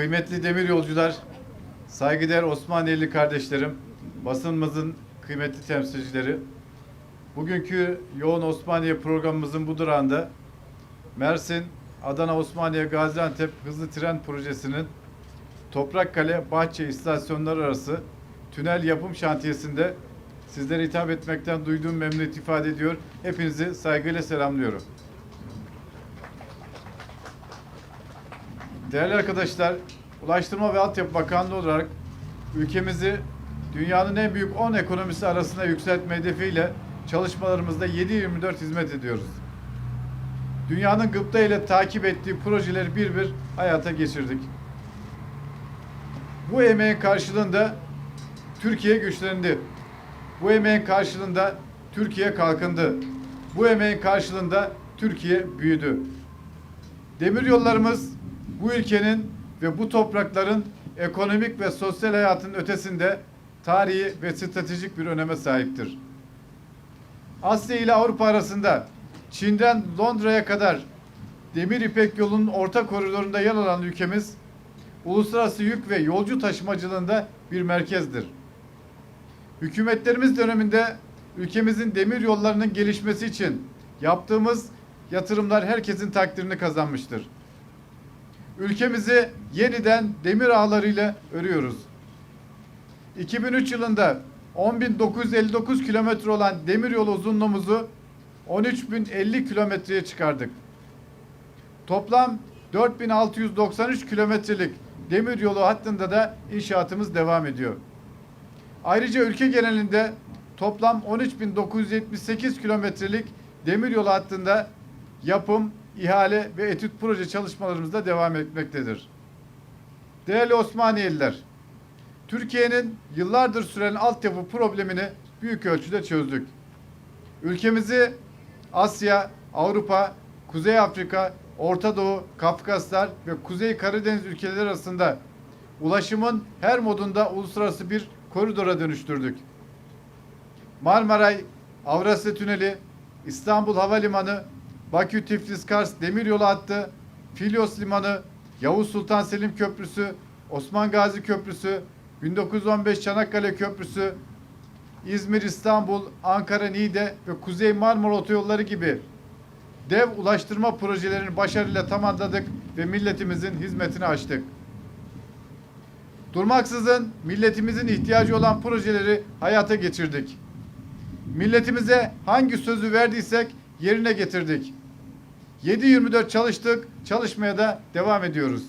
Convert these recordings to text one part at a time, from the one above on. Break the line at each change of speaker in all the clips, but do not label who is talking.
Kıymetli demir yolcular, saygıdeğer Osmaniyeli kardeşlerim, basınımızın kıymetli temsilcileri, bugünkü yoğun Osmaniye programımızın bu durağında Mersin, Adana, Osmaniye, Gaziantep hızlı tren projesinin Toprakkale, Bahçe istasyonları arası tünel yapım şantiyesinde sizlere hitap etmekten duyduğum memnuniyet ifade ediyor. Hepinizi saygıyla selamlıyorum. Değerli arkadaşlar, Ulaştırma ve Altyapı Bakanlığı olarak ülkemizi dünyanın en büyük 10 ekonomisi arasına yükseltme hedefiyle çalışmalarımızda 7-24 hizmet ediyoruz. Dünyanın gıpta ile takip ettiği projeleri bir bir hayata geçirdik. Bu emeğin karşılığında Türkiye güçlendi. Bu emeğin karşılığında Türkiye kalkındı. Bu emeğin karşılığında Türkiye büyüdü. Demir yollarımız bu ülkenin ve bu toprakların ekonomik ve sosyal hayatın ötesinde tarihi ve stratejik bir öneme sahiptir. Asya ile Avrupa arasında Çin'den Londra'ya kadar Demir İpek yolunun orta koridorunda yer alan ülkemiz uluslararası yük ve yolcu taşımacılığında bir merkezdir. Hükümetlerimiz döneminde ülkemizin demir yollarının gelişmesi için yaptığımız yatırımlar herkesin takdirini kazanmıştır. Ülkemizi yeniden demir ağlarıyla örüyoruz. 2003 yılında 10.959 kilometre olan demir yolu uzunluğumuzu 13.050 kilometreye çıkardık. Toplam 4693 kilometrelik demir yolu hattında da inşaatımız devam ediyor. Ayrıca ülke genelinde toplam 13.978 kilometrelik demir yolu hattında yapım, ihale ve etüt proje çalışmalarımız da devam etmektedir. Değerli Osmaniyeliler, Türkiye'nin yıllardır süren altyapı problemini büyük ölçüde çözdük. Ülkemizi Asya, Avrupa, Kuzey Afrika, Orta Doğu, Kafkaslar ve Kuzey Karadeniz ülkeleri arasında ulaşımın her modunda uluslararası bir koridora dönüştürdük. Marmaray, Avrasya Tüneli, İstanbul Havalimanı, Bakü Tiflis Kars Demiryolu hattı, Filyos Limanı, Yavuz Sultan Selim Köprüsü, Osman Gazi Köprüsü, 1915 Çanakkale Köprüsü, İzmir, İstanbul, Ankara, Niğde ve Kuzey Marmara Otoyolları gibi dev ulaştırma projelerini başarıyla tamamladık ve milletimizin hizmetine açtık. Durmaksızın milletimizin ihtiyacı olan projeleri hayata geçirdik. Milletimize hangi sözü verdiysek yerine getirdik. 7-24 çalıştık, çalışmaya da devam ediyoruz.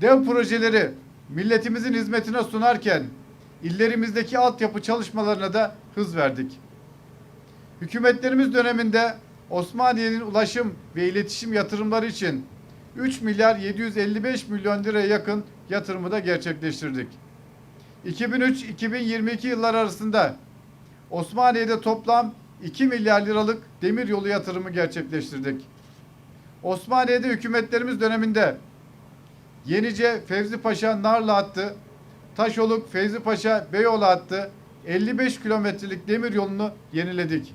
Dev projeleri milletimizin hizmetine sunarken illerimizdeki altyapı çalışmalarına da hız verdik. Hükümetlerimiz döneminde Osmaniye'nin ulaşım ve iletişim yatırımları için 3 milyar 755 milyon liraya yakın yatırımı da gerçekleştirdik. 2003-2022 yıllar arasında Osmaniye'de toplam 2 milyar liralık demir yolu yatırımı gerçekleştirdik. Osmaniye'de hükümetlerimiz döneminde Yenice Fevzi Paşa Narlı hattı, Taşoluk Fevzi Paşa Beyoğlu hattı 55 kilometrelik demir yolunu yeniledik.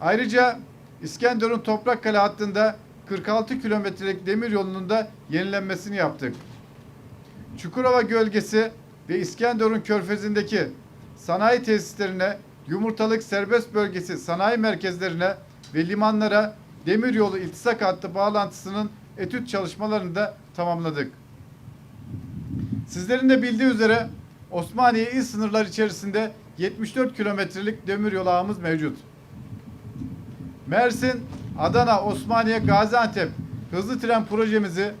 Ayrıca İskenderun Toprakkale hattında 46 kilometrelik demir yolunun da yenilenmesini yaptık. Çukurova Gölgesi ve İskenderun Körfezi'ndeki sanayi tesislerine, Yumurtalık Serbest Bölgesi sanayi merkezlerine ve limanlara demiryolu iltisak hattı bağlantısının etüt çalışmalarını da tamamladık. Sizlerin de bildiği üzere Osmaniye il sınırları içerisinde 74 kilometrelik demiryolu ağımız mevcut. Mersin, Adana, Osmaniye, Gaziantep hızlı tren projemizi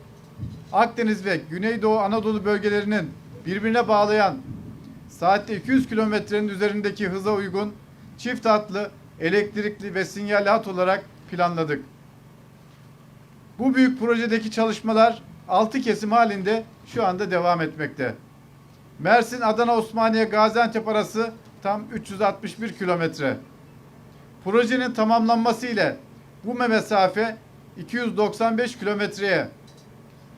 Akdeniz ve Güneydoğu Anadolu bölgelerinin birbirine bağlayan saatte 200 kilometrenin üzerindeki hıza uygun çift hatlı, elektrikli ve sinyalli hat olarak planladık. Bu büyük projedeki çalışmalar 6 kesim halinde şu anda devam etmekte. Mersin, Adana, Osmaniye, Gaziantep arası tam 361 kilometre. Projenin tamamlanması ile bu mesafe 295 kilometreye,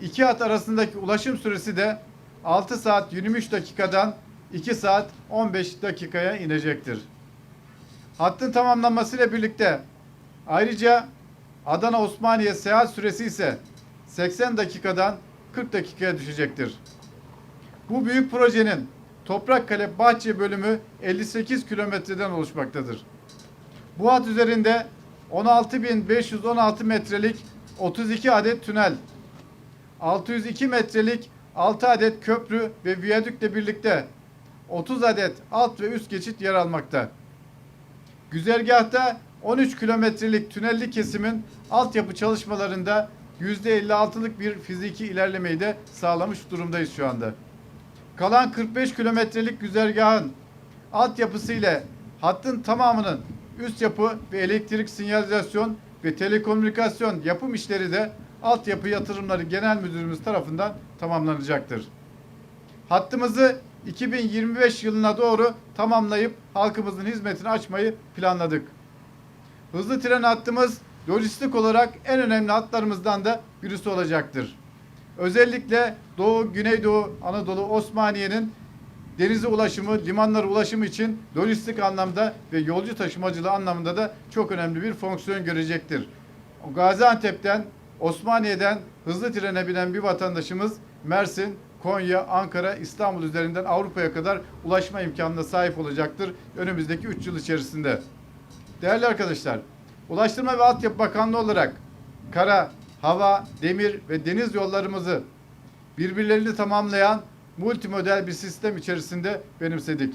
iki hat arasındaki ulaşım süresi de 6 saat 23 dakikadan 2 saat 15 dakikaya inecektir. Hattın tamamlanmasıyla birlikte ayrıca Adana Osmaniye seyahat süresi ise 80 dakikadan 40 dakikaya düşecektir. Bu büyük projenin Toprakkale Bahçe bölümü 58 kilometreden oluşmaktadır. Bu hat üzerinde 16.516 metrelik 32 adet tünel, 602 metrelik 6 adet köprü ve viyadükle birlikte 30 adet alt ve üst geçit yer almakta. Güzergahta 13 kilometrelik tünelli kesimin altyapı çalışmalarında %56'lık bir fiziki ilerlemeyi de sağlamış durumdayız şu anda. Kalan 45 kilometrelik güzergahın altyapısı ile hattın tamamının üst yapı ve elektrik sinyalizasyon ve telekomünikasyon yapım işleri de altyapı yatırımları genel müdürümüz tarafından tamamlanacaktır. Hattımızı 2025 yılına doğru tamamlayıp halkımızın hizmetini açmayı planladık. Hızlı tren hattımız lojistik olarak en önemli hatlarımızdan da birisi olacaktır. Özellikle Doğu, Güneydoğu, Anadolu, Osmaniye'nin denize ulaşımı, limanlara ulaşımı için lojistik anlamda ve yolcu taşımacılığı anlamında da çok önemli bir fonksiyon görecektir. Gaziantep'ten, Osmaniye'den hızlı trene binen bir vatandaşımız Mersin, Konya, Ankara, İstanbul üzerinden Avrupa'ya kadar ulaşma imkanına sahip olacaktır önümüzdeki 3 yıl içerisinde. Değerli arkadaşlar, Ulaştırma ve Altyapı Bakanlığı olarak kara, hava, demir ve deniz yollarımızı birbirlerini tamamlayan multimodel bir sistem içerisinde benimsedik.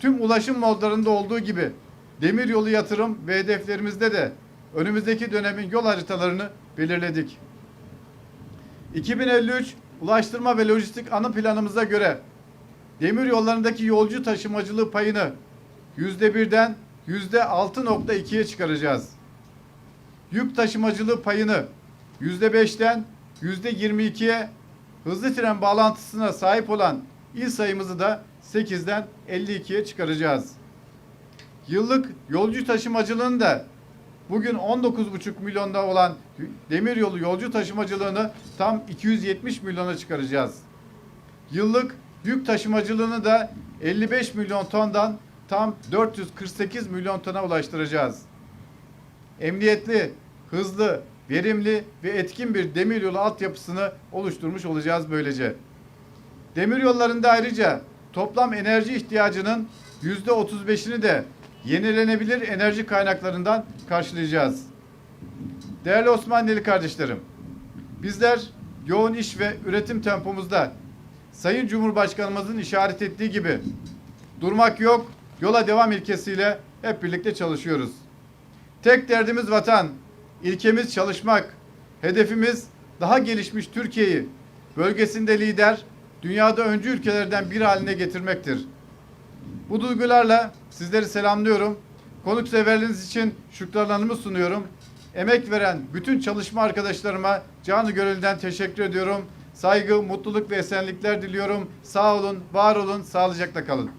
Tüm ulaşım modlarında olduğu gibi demir yolu yatırım ve hedeflerimizde de önümüzdeki dönemin yol haritalarını belirledik. 2053 Ulaştırma ve Lojistik Anı Planımıza göre demir yollarındaki yolcu taşımacılığı payını yüzde birden yüzde 6.2'ye çıkaracağız. Yük taşımacılığı payını yüzde beşten yüzde 22'ye hızlı tren bağlantısına sahip olan il sayımızı da 8'den 52'ye çıkaracağız. Yıllık yolcu taşımacılığını da bugün 19,5 milyonda olan demiryolu yolcu taşımacılığını tam 270 milyona çıkaracağız. Yıllık yük taşımacılığını da 55 milyon tondan tam 448 milyon tona ulaştıracağız. Emniyetli, hızlı, verimli ve etkin bir demiryolu altyapısını oluşturmuş olacağız böylece. Demiryollarında ayrıca toplam enerji ihtiyacının yüzde 35'ini de yenilenebilir enerji kaynaklarından karşılayacağız. Değerli Osmanlılı kardeşlerim, bizler yoğun iş ve üretim tempomuzda Sayın Cumhurbaşkanımızın işaret ettiği gibi durmak yok, yola devam ilkesiyle hep birlikte çalışıyoruz. Tek derdimiz vatan, ilkemiz çalışmak, hedefimiz daha gelişmiş Türkiye'yi bölgesinde lider, dünyada öncü ülkelerden biri haline getirmektir. Bu duygularla sizleri selamlıyorum. Konukseverliğiniz için şükranlarımı sunuyorum. Emek veren bütün çalışma arkadaşlarıma canı gönülden teşekkür ediyorum. Saygı, mutluluk ve esenlikler diliyorum. Sağ olun, var olun, sağlıcakla kalın.